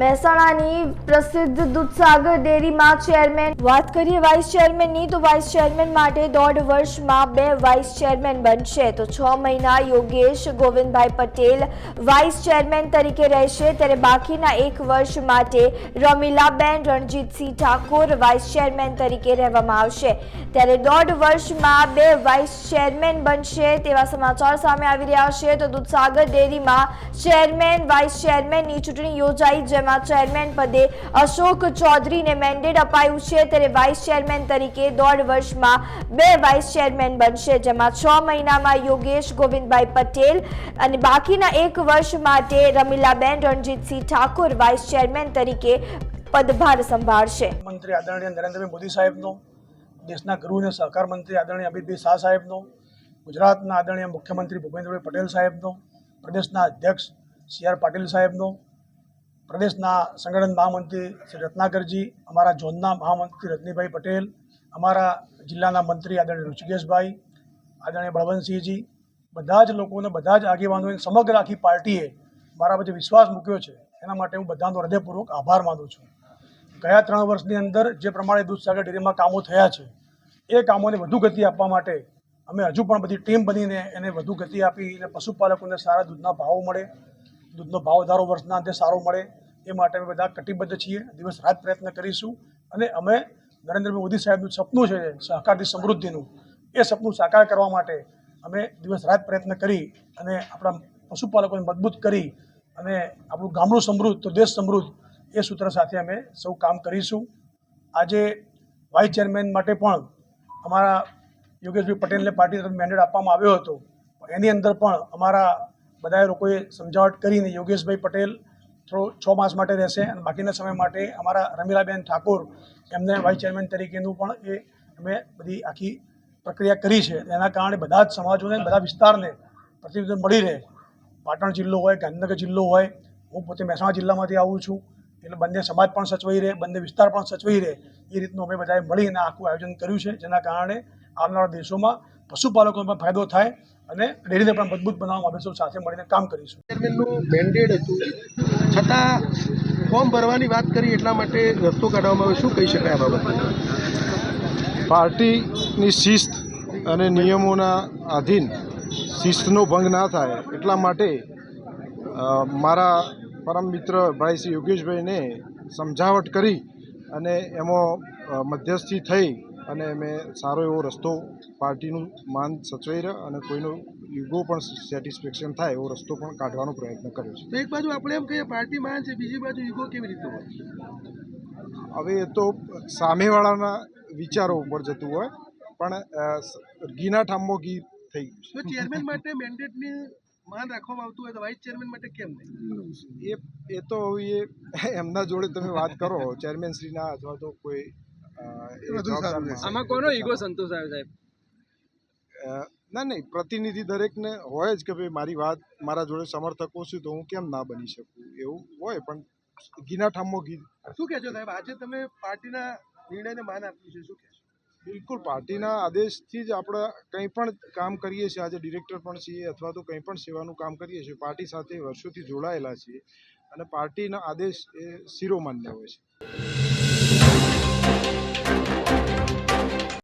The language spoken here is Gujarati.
મહેસાણાની પ્રસિદ્ધ દૂધસાગર ડેરીમાં ચેરમેન વાત કરીએ વાઇસ ચેરમેનની તો વાઇસ ચેરમેન માટે દોઢ વર્ષમાં બે વાઇસ ચેરમેન બનશે. તો છ મહિના યોગેશ ગોવિંદભાઈ પટેલ વાઇસ ચેરમેન તરીકે રહેશે. ત્યારે બાકીના એક વર્ષ માટે રમીલાબેન, રણજીતસિંહ ઠાકોર વાઇસ ચેરમેન તરીકે રહેવામાં આવશે. ત્યારે દોઢ વર્ષમાં બે વાઇસ ચેરમેન બનશે તેવા સમાચાર સામે આવી રહ્યા છે. તો દૂધસાગર ડેરીમાં ચેરમેન વાઇસ ચેરમેનની ચૂંટણી યોજાઈ. જેમાં ચેરમેન પદે અશોક ચૌધરીને મેન્ડેટ અપાયું છે. ત્યારે વાઇસ ચેરમેન તરીકે દોઢ વર્ષમાં બે વાઇસ ચેરમેન બનશે, જેમાં છ મહિનામાં યોગેશ ગોવિંદભાઈ પટેલ અને બાકીના એક વર્ષ માટે રમીલાબેન રણજીતસિંહ ઠાકોર વાઇસ ચેરમેન તરીકે પદભાર સંભાળશે. મંત્રી આદરણીય નરેન્દ્રભાઈ મોદી સાહેબનો, દેશના ગૃહ અને સહકાર મંત્રી આદરણીય અમિતભાઈ શાહ સાહેબનો, ગુજરાતના આદરણીય મુખ્યમંત્રી ભૂપેન્દ્રભાઈ પટેલ સાહેબનો, પ્રદેશના અધ્યક્ષ સી આર પાટીલ સાહેબનો પ્રદેશના સંગઠન મહામંત્રી શ્રી રત્નાકરજી, અમારા ઝોનના મહામંત્રી રજનીભાઈ પટેલ, અમારા જિલ્લાના મંત્રી આદરણીય ઋષિકેશભાઈ, આદરણીય બળવંતસિંહજી, બધા જ લોકોને બધા જ આગેવાનોએ સમગ્ર આખી પાર્ટીએ મારા પછી વિશ્વાસ મૂક્યો છે. એના માટે હું બધાનો હૃદયપૂર્વક આભાર માનું છું. ગયા ત્રણ વર્ષની અંદર જે પ્રમાણે દૂધસાગર ડેરીમાં કામો થયા છે, એ કામોને વધુ ગતિ આપવા માટે અમે હજુ પણ બધી ટીમ બનીને એને વધુ ગતિ આપી અને પશુપાલકોને સારા દૂધના ભાવો મળે. દૂધનો ભાવ વધારો વર્ષના અંતે સારો મળે, એ માટે અમે બધા કટિબદ્ધ છીએ. દિવસ રાત પ્રયત્ન કરીશું. અને અમે નરેન્દ્રભાઈ મોદી સાહેબનું સપનું છે સહકારથી સમૃદ્ધિનું, એ સપનું સાકાર કરવા માટે અમે દિવસ રાત પ્રયત્ન કરી અને આપણા પશુપાલકોને મજબૂત કરી અને આપણું ગામડું સમૃદ્ધ, તો દેશ સમૃદ્ધ, એ સૂત્ર સાથે અમે સૌ કામ કરીશું. આજે વાઇસ ચેરમેન માટે પણ અમારા યોગેશભાઈ પટેલને પાર્ટી તરફ મેન્ડેટ આપવામાં આવ્યો હતો. એની અંદર પણ અમારા બધા લોકોએ સમજાવટ કરીને યોગેશભાઈ પટેલ થોડો છ માસ માટે રહેશે અને બાકીના સમય માટે અમારા રમીલાબેન ઠાકોર એમને વાઇસ ચેરમેન તરીકેનું પણ એ અમે બધી આખી પ્રક્રિયા કરી છે. એના કારણે બધા જ સમાજોને બધા વિસ્તારને પ્રતિનિધિત્વ મળી રહે. પાટણ જિલ્લો હોય, ગાંધીનગર જિલ્લો હોય, હું પોતે મહેસાણા જિલ્લામાંથી આવું છું. એટલે બંને સમાજ પણ સચવાઈ રહે બંને વિસ્તાર પણ સચવાઈ રહે. એ રીતનું અમે બધાએ મળીને આખું આયોજન કર્યું છે જેના કારણે આવનારા દિવસોમાં પશુપાલકોને પણ ફાયદો થાય અને ડેરીને પણ મજબૂત બનાવવામાં અમે સૌ સાથે મળીને કામ કરીશું. ચેરમેનનું બેન્ડેડ હતું. છતાં ફોર્મ ભરવાની વાત કરી એટલા માટે રસ્તો કાઢવામાં આવે શું કહી શકાય આ બાબતે? પાર્ટીની શિસ્ત અને નિયમોના આધીન શિસ્તનો ભંગ ના થાય એટલા માટે મારા પરમ મિત્ર ભાઈ શ્રી યોગેશભાઈને સમજાવટ કરી અને એમાં મધ્યસ્થી થઈ અને મેં સારો એવો રસ્તો પાર્ટીનું માન સચવાઈ રહ્યો અને કોઈનો યુગો પણ સેટિસ્ફેક્શન થાય એવો રસ્તો પણ કાઢવાનો પ્રયત્ન કર્યો છે. તો એક બાજુ આપણે એમ કહીએ પાર્ટી માન છે બીજી બાજુ યુગો કેવી રીતે હોય? હવે એ તો સામેવાળાના વિચારો ઉપર જતું હોય પણ ગીના ઠામો ગી થઈ તો ચેરમેન માટે મેન્ડેટની માન રાખવામાં આવતું હોય તો વાઇસ ચેરમેન માટે કેમ નહીં? એ એ તો હવે એ એમના જોડે તમે વાત કરો ચેરમેન શ્રીના અથવા તો કોઈ. આમાં કોનો ઈગો સંતોષાયો સાહેબ? ના નહીં પ્રતિનિધિ દરેકને હોય જ કે ભાઈ મારી વાત મારા જોડે સમર્થકો છું તો હું કેમ ના બની શકું? એવું હોય પણ ગીના ઠામો ગીત શું કહેશો સાહેબ? આજે તમે પાર્ટીના નિર્ણયને માન આપ્યું છે શું કહેશો? બિલકુલ, પાર્ટીના આદેશથી જ આપણે કંઈ પણ કામ કરીએ છીએ, આજે ડિરેક્ટર પણ છીએ અથવા તો કંઈ પણ સેવાનું કામ કરીએ છીએ, પાર્ટી સાથે વર્ષોથી જોડાયેલા છીએ અને પાર્ટીના આદેશ એ શિરોમાન્ય હોય છે.